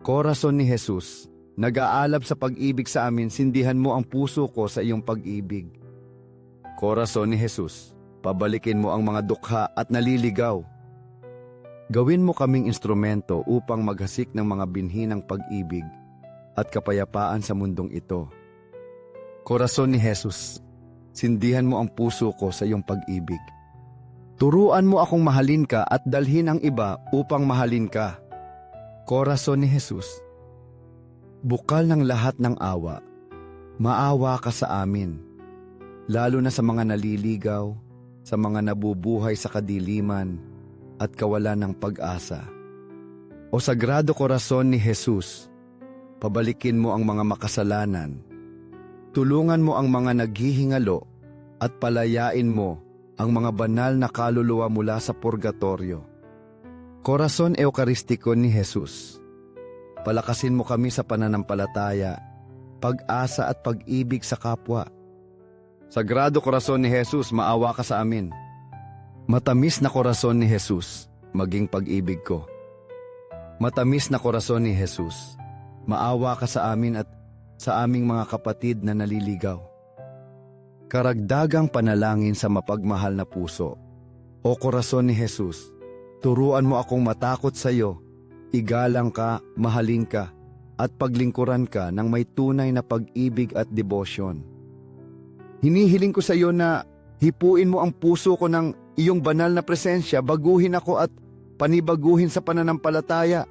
Korason ni Jesus, nag-aalab sa pag-ibig sa amin, sindihan mo ang puso ko sa iyong pag-ibig. Korason ni Jesus, pabalikin mo ang mga dukha at naliligaw. Gawin mo kaming instrumento upang maghasik ng mga binhi ng pag-ibig at kapayapaan sa mundong ito. Korason ni Jesus, sindihan mo ang puso ko sa iyong pag-ibig. Turuan mo akong mahalin ka at dalhin ang iba upang mahalin ka. Korason ni Jesus, bukal ng lahat ng awa, maawa ka sa amin, lalo na sa mga naliligaw, sa mga nabubuhay sa kadiliman at kawalan ng pag-asa. O Sagrado Korason ni Jesus, pabalikin mo ang mga makasalanan, tulungan mo ang mga naghihingalo at palayain mo ang mga banal na kaluluwa mula sa purgatorio. Korason Eukaristiko ni Jesus, palakasin mo kami sa pananampalataya, pag-asa at pag-ibig sa kapwa. Sagrado Korason ni Jesus, maawa ka sa amin. Matamis na korason ni Jesus, maging pag-ibig ko. Matamis na korason ni Jesus, maawa ka sa amin at sa aming mga kapatid na naliligaw. Karagdagang panalangin sa mapagmahal na puso. O korason ni Jesus, turuan mo akong matakot sa iyo, igalang ka, mahalin ka, at paglingkuran ka ng may tunay na pag-ibig at debosyon. Hinihiling ko sa iyo na hipuin mo ang puso ko ng iyong banal na presensya, baguhin ako at panibaguhin sa pananampalataya.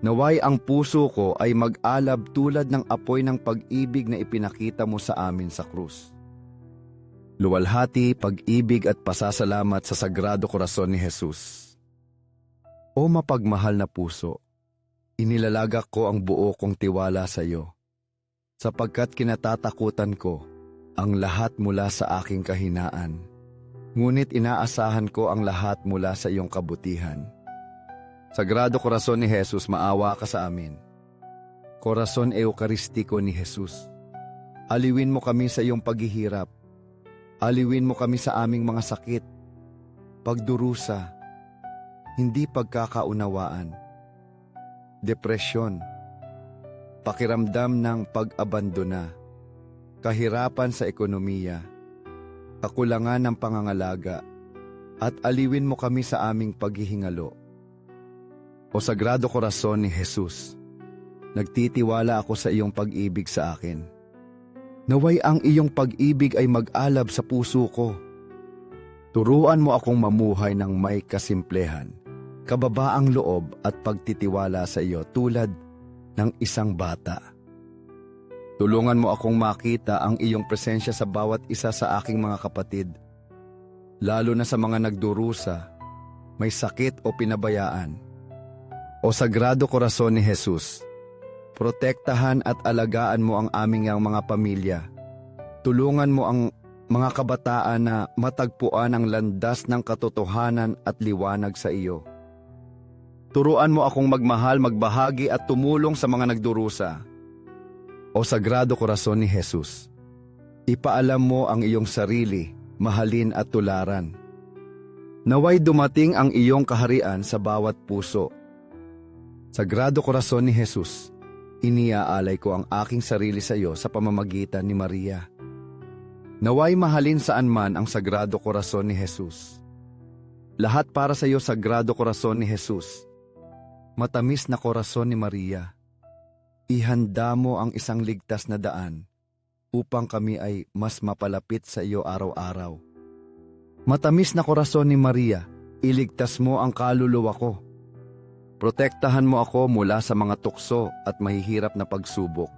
Naway ang puso ko ay mag-alab tulad ng apoy ng pag-ibig na ipinakita mo sa amin sa krus. Luwalhati, pag-ibig at pasasalamat sa Sagrado Korason ni Jesus. O mapagmahal na puso, inilalagak ko ang buo kong tiwala sa iyo, sapagkat kinatatakutan ko ang lahat mula sa aking kahinaan. Ngunit inaasahan ko ang lahat mula sa iyong kabutihan. Sagrado Korason ni Jesus, maawa ka sa amin. Korason Eukaristiko ni Jesus, aliwin mo kami sa iyong paghihirap. Aliwin mo kami sa aming mga sakit, pagdurusa, hindi pagkakaunawaan, depresyon, pakiramdam ng pag-abandona, kahirapan sa ekonomiya, kakulangan ng pangangalaga, at aliwin mo kami sa aming paghihingalo. O Sagrado Korason ni Jesus, nagtitiwala ako sa iyong pag-ibig sa akin. Naway ang iyong pag-ibig ay mag-alab sa puso ko. Turuan mo akong mamuhay ng may kasimplehan, kababaang loob at pagtitiwala sa iyo tulad ng isang bata. Tulungan mo akong makita ang iyong presensya sa bawat isa sa aking mga kapatid, lalo na sa mga nagdurusa, may sakit o pinabayaan. O Sagrado Korason ni Jesus, protektahan at alagaan mo ang aming yang mga pamilya. Tulungan mo ang mga kabataan na matagpuan ang landas ng katotohanan at liwanag sa iyo. Turuan mo akong magmahal, magbahagi at tumulong sa mga nagdurusa. O Sagrado Korason ni Jesus, ipaalam mo ang iyong sarili, mahalin at tularan. Naway dumating ang iyong kaharian sa bawat puso. Sagrado Korason ni Jesus, iniaalay ko ang aking sarili sa iyo sa pamamagitan ni Maria. Naway mahalin saan man ang Sagrado Korason ni Jesus. Lahat para sa iyo, Sagrado Korason ni Jesus. Matamis na korason ni Maria. Ihanda mo ang isang ligtas na daan upang kami ay mas mapalapit sa iyo araw-araw. Matamis na korason ni Maria, iligtas mo ang kaluluwa ko. Protektahan mo ako mula sa mga tukso at mahihirap na pagsubok.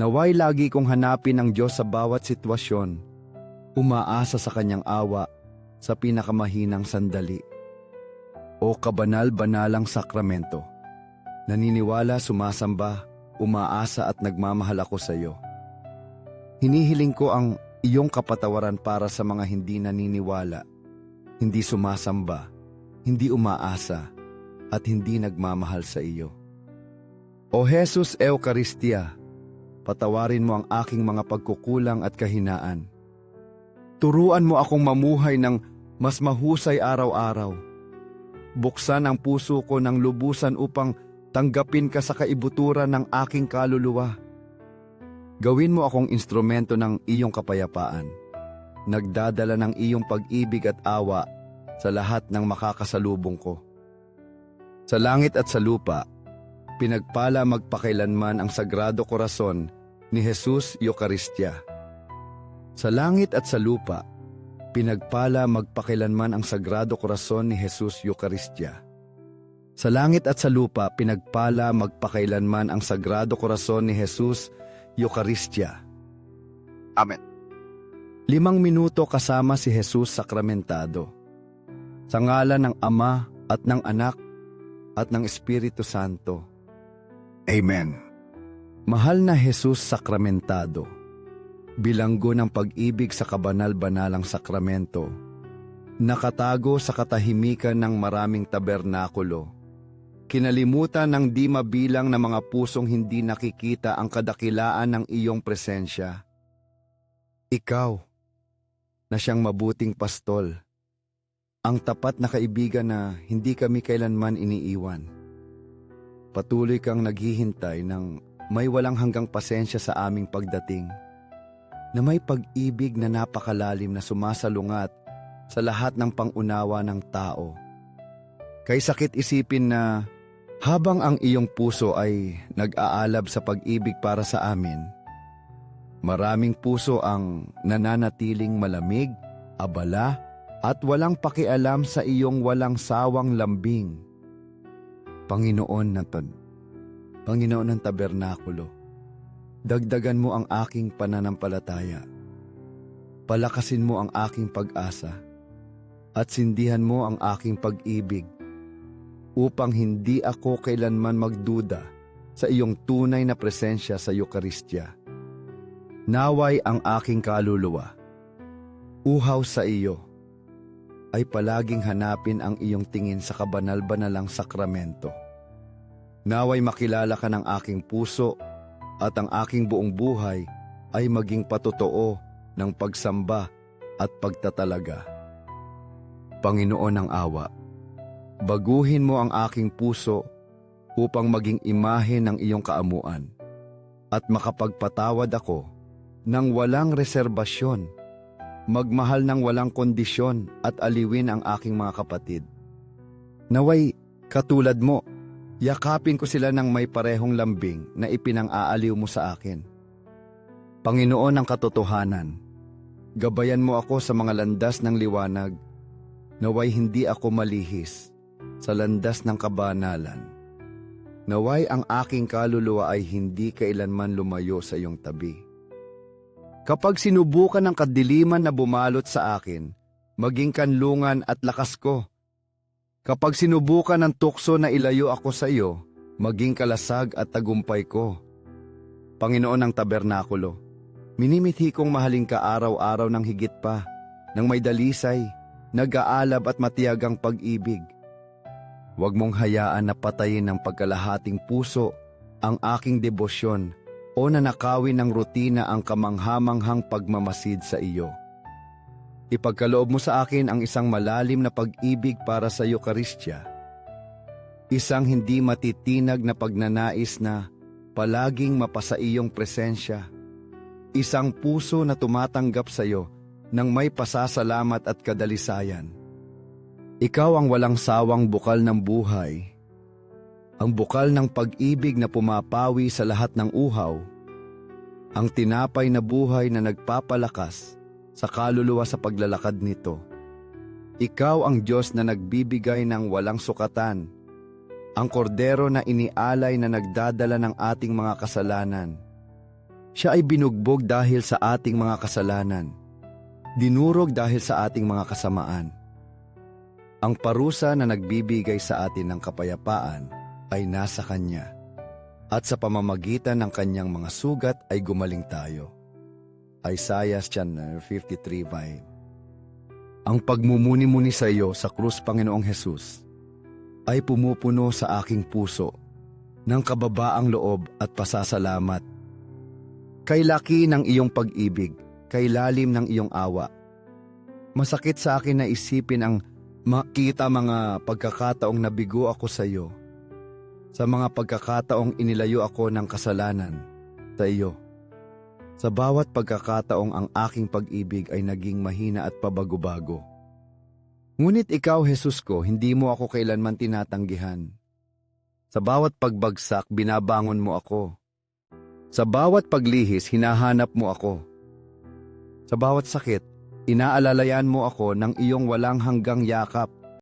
Naway lagi kong hanapin ang Diyos sa bawat sitwasyon, umaasa sa kanyang awa sa pinakamahinang sandali. O kabanal-banalang sakramento, naniniwala, sumasamba, umaasa at nagmamahal ako sa iyo. Hinihiling ko ang iyong kapatawaran para sa mga hindi naniniwala, hindi sumasamba, hindi umaasa, at hindi nagmamahal sa iyo. O Jesus Eucharistia, patawarin mo ang aking mga pagkukulang at kahinaan. Turuan mo akong mamuhay ng mas mahusay araw-araw. Buksan ang puso ko ng lubusan upang Tanggapin ka sa kaibuturan ng aking kaluluwa. Gawin mo akong instrumento ng iyong kapayapaan. Nagdadala ng iyong pag-ibig at awa sa lahat ng makakasalubong ko. Sa langit at sa lupa, pinagpala magpakailanman ang Sagrado Corazon ni Jesus Eucharistia. Sa langit at sa lupa, pinagpala magpakailanman ang Sagrado Corazon ni Jesus Eucharistia. Sa langit at sa lupa, pinagpala magpakailanman ang Sagrado Corazon ni Jesus Eucharistia. Amen. Limang minuto kasama si Jesus sakramentado. Sa ngalan ng Ama at ng Anak at ng Espiritu Santo. Amen. Mahal na Jesus sakramentado, bilanggo ng pag-ibig sa kabanal-banalang sakramento, nakatago sa katahimikan ng maraming tabernakulo, kinalimutan ng di mabilang na mga pusong hindi nakikita ang kadakilaan ng iyong presensya. Ikaw, na siyang mabuting pastol, ang tapat na kaibigan na hindi kami kailanman iniiwan. Patuloy kang naghihintay ng may walang hanggang pasensya sa aming pagdating, na may pag-ibig na napakalalim na sumasalungat sa lahat ng pangunawa ng tao. Kay sakit isipin na habang ang iyong puso ay nag-aalab sa pag-ibig para sa amin, maraming puso ang nananatiling malamig, abala, at walang pakialam sa iyong walang sawang lambing. Panginoon na Panginoon ng tabernakulo, dagdagan mo ang aking pananampalataya. Palakasin mo ang aking pag-asa at sindihan mo ang aking pag-ibig upang hindi ako kailanman magduda sa iyong tunay na presensya sa Eucharistia. Naway ang aking kaluluwa, uhaw sa iyo, ay palaging hanapin ang iyong tingin sa kabanal-banalang sakramento. Naway makilala ka ng aking puso at ang aking buong buhay ay maging patotoo ng pagsamba at pagtatalaga. Panginoon ng awa, baguhin mo ang aking puso upang maging imahe ng iyong kaamuan at makapagpatawad ako ng walang reserbasyon, magmahal ng walang kondisyon at aliwin ang aking mga kapatid. Naway, katulad mo, yakapin ko sila ng may parehong lambing na ipinang-aaliw mo sa akin. Panginoon ng katotohanan, gabayan mo ako sa mga landas ng liwanag, naway hindi ako malihis sa landas ng kabanalan. Naway ang aking kaluluwa ay hindi kailanman lumayo sa iyong tabi. Kapag sinubukan ng kadiliman na bumalot sa akin, maging kanlungan at lakas ko. Kapag sinubukan ng tukso na ilayo ako sa iyo, maging kalasag at tagumpay ko. Panginoon ng tabernakulo, minimithi kong mahaling ka araw-araw ng higit pa, ng may dalisay, nag-aalab at matiyagang pag-ibig. Huwag mong hayaan na patayin ng pagkalahating puso ang aking debosyon o nanakawin ng rutina ang kamanghamanghang pagmamasid sa iyo. Ipagkaloob mo sa akin ang isang malalim na pag-ibig para sa Eucharistia. Isang hindi matitinag na pagnanais na palaging mapasa iyong presensya. Isang puso na tumatanggap sa iyo ng may pasasalamat at kadalisayan. Ikaw ang walang sawang bukal ng buhay, ang bukal ng pag-ibig na pumapawi sa lahat ng uhaw, ang tinapay na buhay na nagpapalakas sa kaluluwa sa paglalakad nito. Ikaw ang Diyos na nagbibigay ng walang sukatan, ang kordero na inialay na nagdadala ng ating mga kasalanan. Siya ay binugbog dahil sa ating mga kasalanan, dinurog dahil sa ating mga kasamaan. Ang parusa na nagbibigay sa atin ng kapayapaan ay nasa Kanya, at sa pamamagitan ng Kanyang mga sugat ay gumaling tayo. Isaiah 53.5 Ang pagmumuni-muni sa iyo sa krus Panginoong Hesus ay pumupuno sa aking puso ng kababaang loob at pasasalamat. Kay laki ng iyong pag-ibig, kay lalim ng iyong awa. Masakit sa akin na isipin ang makita mga pagkakataong nabigo ako sa iyo. Sa mga pagkakataong inilayo ako ng kasalanan sa iyo. Sa bawat pagkakataong ang aking pag-ibig ay naging mahina at pabago-bago. Ngunit ikaw, Jesus ko, hindi mo ako kailanman tinatanggihan. Sa bawat pagbagsak, binabangon mo ako. Sa bawat paglihis, hinahanap mo ako. Sa bawat sakit, inaalalayan mo ako ng iyong walang hanggang yakap.